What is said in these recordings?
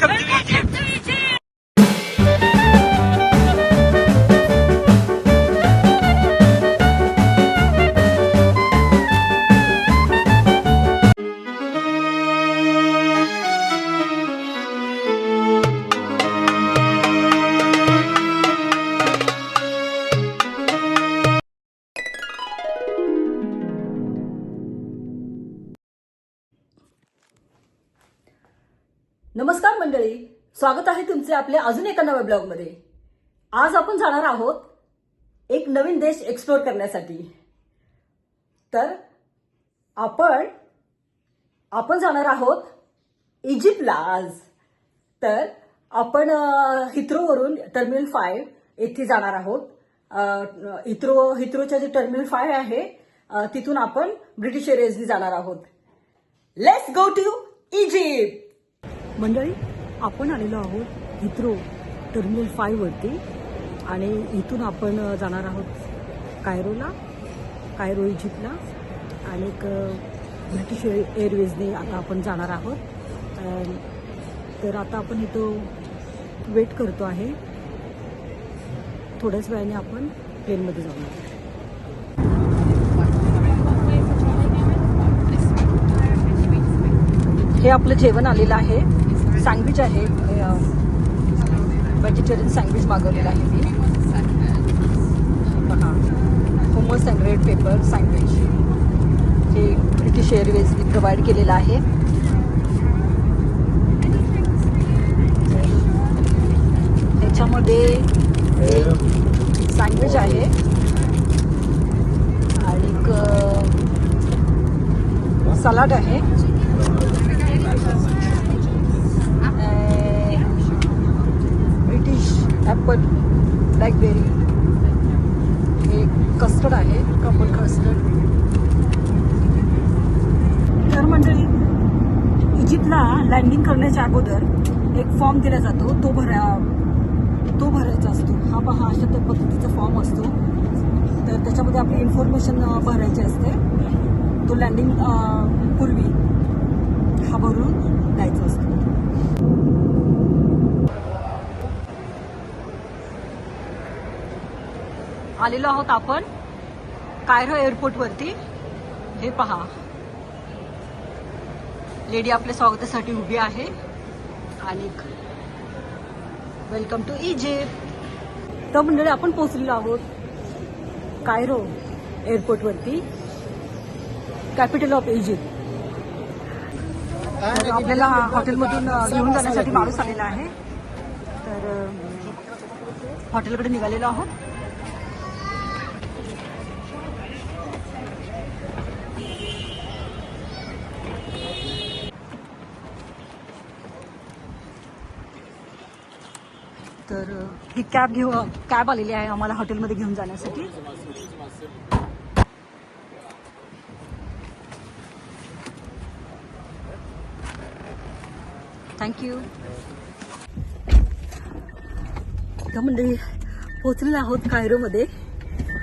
Welcome to Egypt. मंडळी स्वागत आहे तुमचे आपले अजून एका नव्या ब्लॉगमध्ये. आज आपण जाणार आहोत एक नवीन देश एक्सप्लोर करण्यासाठी. तर आपण आपण जाणार आहोत इजिप्तला आज. तर आपण हित्रोवरून टर्मिनल फाईव्ह येथे जाणार आहोत. हित्रो हित्रोच्या जे टर्मिनल फाय आहे तिथून आपण ब्रिटिश एअरवेजनी जाणार आहोत. लेट्स गो टू इजिप्त मंडळी आपण आलेलो आहोत हिथ्रो टर्मिनल फाईव्ह वरती. आणि इथून आपण जाणार आहोत कायरोला कायरो इजिप्तला आणि ब्रिटिश एअरवेजने आता आपण जाणार आहोत. तर आता आपण इथं वेट करतो आहे. थोड्याच वेळाने आपण प्लेनमध्ये जाऊया. हे आपलं जेवण आलेलं आहे. सँडविच आहे. व्हेजिटेरियन सँडविच मागवलेलं आहे मी. बघा. Hummus and red pepper sandwich. हे ब्रिटिश एअरवेजनी प्रोव्हाइड केलेलं आहे. त्याच्यामध्ये सँडविच आहे. आणि सलाड आहे ब्रिटिश ॲपल ब्लॅकबेरी हे कस्टर्ड आहे कपल कस्टर्ड तर मंडळी इजिप्तला लँडिंग करण्याच्या अगोदर एक फॉर्म दिला जातो. तो भरा तो भरायचा असतो. हा पहा अशा त्या पद्धतीचा फॉर्म असतो. तर त्याच्यामध्ये आपली इन्फॉर्मेशन भरायची असते. तो लँडिंग पूर्वी हा भरून द्यायचा असतो. आलेलो आहोत आपण कायरो एअरपोर्ट वरती. हे पहा. लेडी आपल्या स्वागतासाठी उभी आहे. आणि वेलकम टू इजिप्त तर मंडळी आपण पोहोचलेलो आहोत कायरो एअरपोर्ट वरती. कॅपिटल ऑफ इजिप्त आपल्याला हॉटेलमधून घेऊन जाण्यासाठी माणूस आलेला आहे. तर हॉटेलकडे निघालेलो आहोत. तर ही कॅब घेऊ कॅब आलेली आहे आम्हाला हॉटेलमध्ये घेऊन जाण्यासाठी. थँक्यू तर मंडळी पोचलेलो आहोत कायरोमध्ये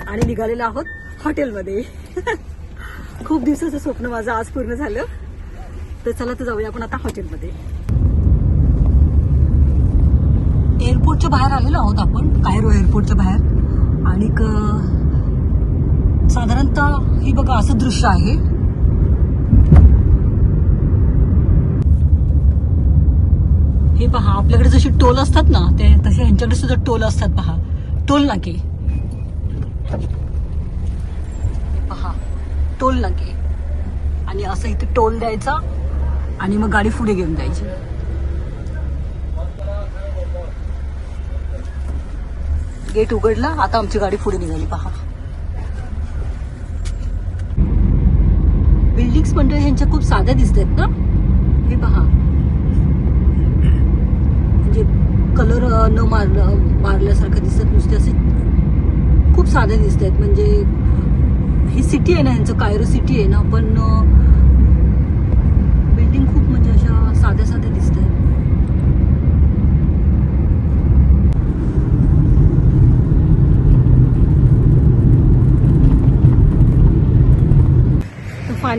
आणि निघालेलो आहोत हॉटेलमध्ये. खूप दिवसाचं स्वप्न माझं आज पूर्ण झालं. तर चला तर जाऊया आपण आता हॉटेलमध्ये. एअरपोर्टच्या बाहेर आलेलो आहोत आपण कायरो एअरपोर्टच्या बाहेर. आणि साधारणतः ही बघा असं दृश्य आहे. हे पहा आपल्याकडे जशी टोल असतात ना ते तसे ह्यांच्याकडे सुद्धा टोल असतात पहा. टोल नाके. पहा टोल नाके. आणि असं इथे टोल द्यायचा आणि मग गाडी पुढे घेऊन जायची. गेट उघडला आता आमची गाडी पुढे निघाली पहा. बिल्डिंग्स म्हणजे ह्यांच्या खूप साध्या दिसत आहेत ना? हे पहा. म्हणजे कलर न मारलं मारल्यासारखं दिसत नुसते असे खूप साध्या दिसत आहेत म्हणजे ही सिटी आहे ना ह्यांचं कायरो सिटी आहे ना पण बिल्डिंग खूप म्हणजे अशा साध्या साध्या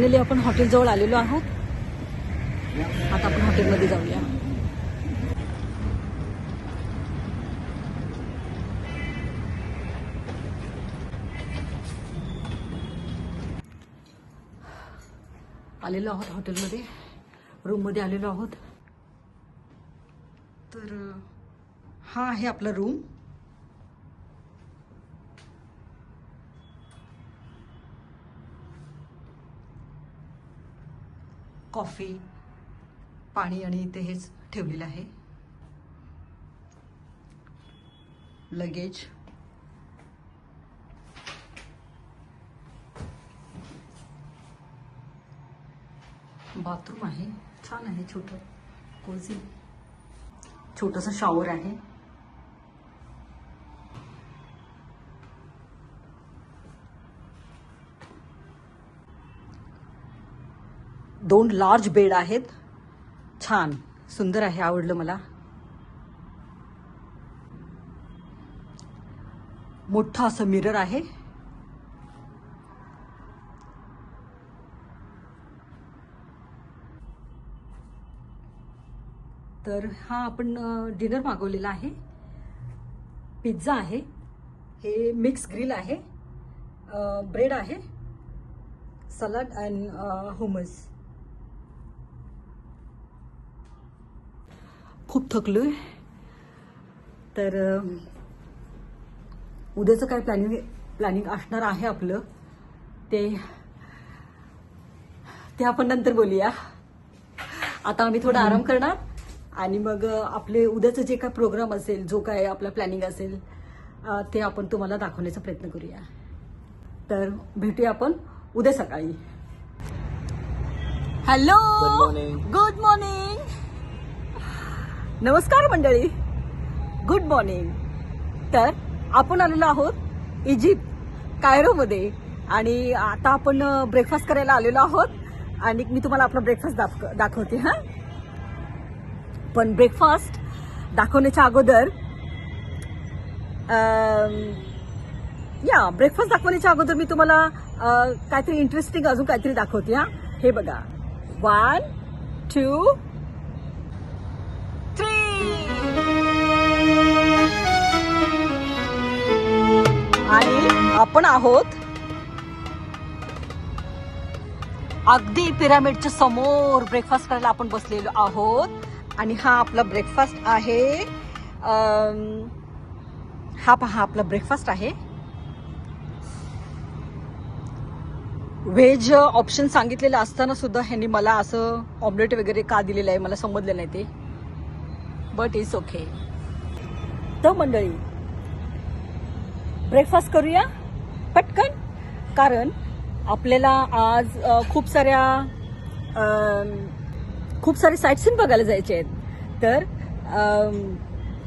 फायनली आपण हॉटेलजवळ आलेलो आहोत. आता आपण हॉटेलमध्ये जाऊया. आलेलो आहोत हॉटेलमध्ये. रूममध्ये आलेलो आहोत. तर हा आहे आपला रूम. कॉफी पाणी आणि इथे हेच ठेवलेलं आहे. लगेज. बाथरूम आहे. छान आहे छोटं. कोझी. छोटंसं शॉवर आहे. दोन लार्ज बेड आहेत. छान. सुंदर आहे आवडलं मला. मोठं असं मिरर आहे. तर हा आपण डिनर मागवलेला आहे. पिझ्झा आहे. हे मिक्स ग्रिल आहे. ब्रेड आहे. सलाड अँड हुमस खूप थकलोय. तर अ, उद्याचं काय प्लॅनिंग प्लॅनिंग असणार आहे आपलं ते ते आपण नंतर बोलूया. आता आम्ही थोडा आराम करणार आणि मग आपले उद्याचं जे काय प्रोग्राम असेल जो काय आपला प्लॅनिंग असेल ते आपण तुम्हाला दाखवण्याचा प्रयत्न करूया. तर भेटूया आपण उद्या सकाळी. हॅलो. गुड मॉर्निंग नमस्कार मंडळी. गुड मॉर्निंग तर आपण आलेलो आहोत इजिप्त कायरोमध्ये. आणि आता आपण ब्रेकफास्ट करायला आलेलो आहोत. आणि मी तुम्हाला आपला ब्रेकफास्ट दाख दाखवते हां? पण ब्रेकफास्ट दाखवण्याच्या अगोदर या ब्रेकफास्ट दाखवण्याच्या अगोदर मी तुम्हाला काहीतरी इंटरेस्टिंग अजून काहीतरी दाखवते हां? हे बघा. वन टू आणि आपण आहोत अगदी पिरामिडच्या समोर ब्रेकफास्ट करायला आपण बसलेलो आहोत. आणि हा आपला ब्रेकफास्ट आहे. हा पहा आपला ब्रेकफास्ट आहे. व्हेज ऑप्शन सांगितलेलं असताना सुद्धा ह्यांनी मला असं ऑमलेट वगैरे का दिलेलं आहे? मला समजलं नाही ते. बट इज ओके तर मंडळी ब्रेकफास्ट करूया. पटकन. कारण आपल्याला आज खूप साऱ्या खूप सारे साईटसीन बघायला जायचे आहेत. तर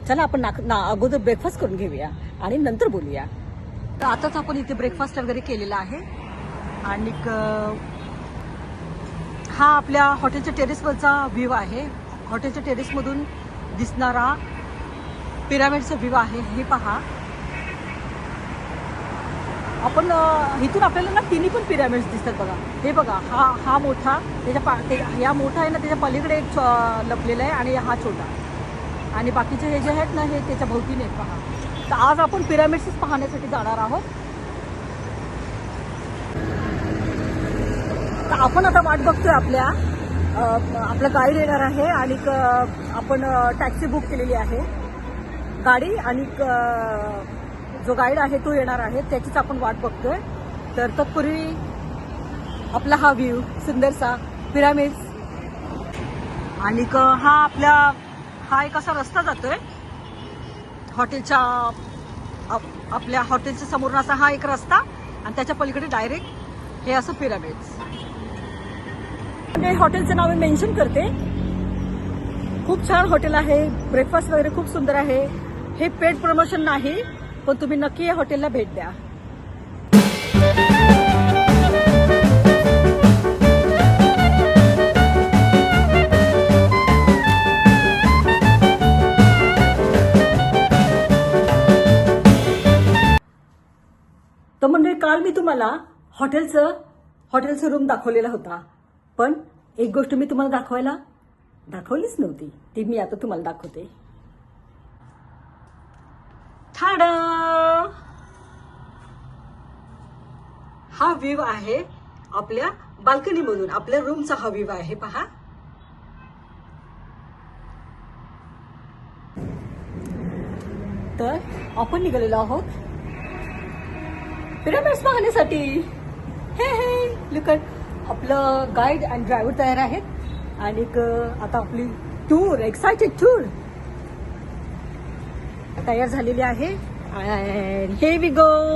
चला आपण ना, ना अगोदर ब्रेकफास्ट करून घेऊया आणि नंतर बोलूया. तर आताच आपण इथे ब्रेकफास्ट वगैरे केलेला आहे. आणि हा आपल्या हॉटेलच्या टेरेसवरचा व्ह्यू आहे. हॉटेलच्या टेरेसमधून दिसणारा पिरामिडचा व्ह्यू आहे. हे पहा. आपण इथून आपल्याला ना तिन्ही पण पिरामिड्स दिसतात बघा. हे बघा हा हा मोठा त्याच्या पा ते या मोठा आहे ना त्याच्या पलीकडे एक छ- लपलेला आहे आणि हा छोटा. आणि बाकीचे हे जे आहेत ना हे त्याच्या भोवतीने पहा तर आज आपण पिरामिड्सच पाहण्यासाठी जाणार आहोत. तर आपण आता वाट बघतोय आपल्या आपलं आपला गाईड येणार आहे आणि आपण टॅक्सी बुक केलेली आहे. गाडी आणि जो गाईड आहे तो येणार आहे त्याचीच आपण वाट बघतोय. तर तत्पूर्वी आपला हा व्ह्यू सुंदरसा पिरामिड्स. आणि हा आपल्या हा एक असा रस्ता जातोय. हॉटेलच्या आप- आपल्या हॉटेलच्या समोरून असा हा एक रस्ता आणि त्याच्या पलीकडे डायरेक्ट हे असं पिरामिड्स हे हॉटेलचं नाव मी मेन्शन करते. खूप छान हॉटेल आहे ब्रेकफास्ट वगैरे खूप सुंदर आहे. हे पेड प्रमोशन नाही. पण तुम्ही नक्की या हॉटेलला भेट द्या. तर म्हणजे काल मी तुम्हाला हॉटेलचं हॉटेलचं रूम दाखवलेला होता. पण एक गोष्ट मी तुम्हाला दाखवायला दाखवलीच नव्हती. ती मी आता तुम्हाला दाखवते. थाड हा व्ह्यू आहे आपल्या बाल्कनीमधून आपल्या रूमचा हा व्ह्यू आहे पहा. तर आपण निघालेलो आहोत पिरामिड्स पाहण्यासाठी. हे हे लुकट आपलं गाईड अँड ड्रायव्हर तयार आहेत. आणि आता आपली टूर एक्सायटेड टूर तयार झालेली आहे. हे वी गो